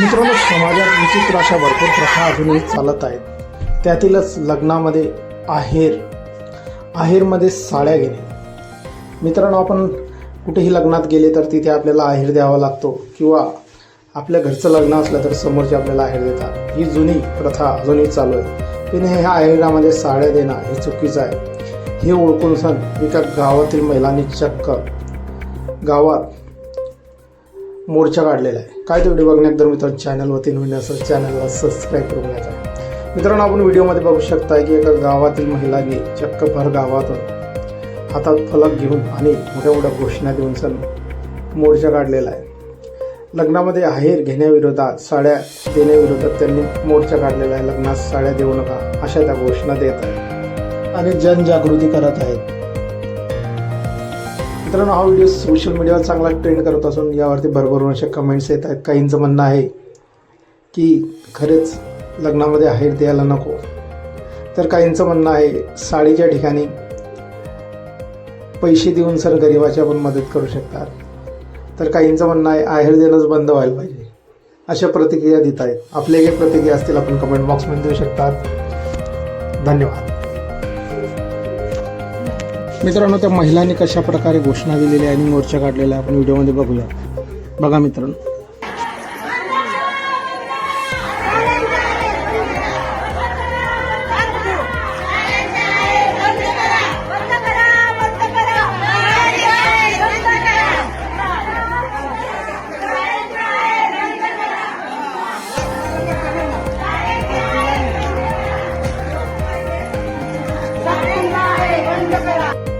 मित्रांनो समाजात विचित्र अशा भरपूर प्रथा अजूनही चालत आहेत. त्यातीलच लग्नामध्ये आहेर आहेरमध्ये साड्या घेणे. मित्रांनो आपण कुठेही लग्नात गेले तर तिथे आपल्याला आहेर द्यावा लागतो किंवा आपल्या घरचं लग्न असलं तर समोरचे आपल्याला आहेर देतात. ही जुनी प्रथा अजूनही चालू आहे. पण ह्या आहेरामध्ये साड्या देणं हे चुकीचं आहे. हे ओळखून सांग एका गावातील महिलांनी चक्क गावात मोर्चा काढलेला आहे. काय तो व्हिडिओ बघण्यात तर मित्रांनो चॅनलवरती नवीन असं चॅनलला सबस्क्राईब करून घ्यायचा मित्रांनो आपण व्हिडिओमध्ये बघू शकता की एका गावातील महिलांनी चक्कभर गावातून हातात फलक घेऊन आणि मोठ्या मोठ्या घोषणा देऊन सण मोर्चा काढलेला आहे. लग्नामध्ये आहेर घेण्याविरोधात साड्या देण्याविरोधात त्यांनी मोर्चा काढलेला आहे. लग्नात साड्या देऊ नका अशा त्या घोषणा देत आहेत. आणि जनजागृती करत आहेत. मित्रांनो हा व्हिडिओ सोशल मीडियावर चांगला ट्रेंड करत असून यावरती भरभरून अशा कमेंट्स येत आहेत. काहींचं म्हणणं आहे की खरेच लग्नामध्ये आहेर द्यायला नको. तर काहींचं म्हणणं आहे साडीच्या ठिकाणी पैसे देऊन सर गरिबाची आपण मदत करू शकतात. तर काहींचं म्हणणं आहे आहेर देणंच बंद व्हायला पाहिजे. अशा प्रतिक्रिया देत आहेत. आपल्या काही प्रतिक्रिया असतील आपण कमेंट बॉक्समध्ये देऊ शकतात. धन्यवाद. मित्रांनो त्या महिलांनी कशा प्रकारे घोषणा दिलेली आणि मोर्चा काढलेला आपण व्हिडिओमध्ये बघूया. बघा मित्रांनो. बंद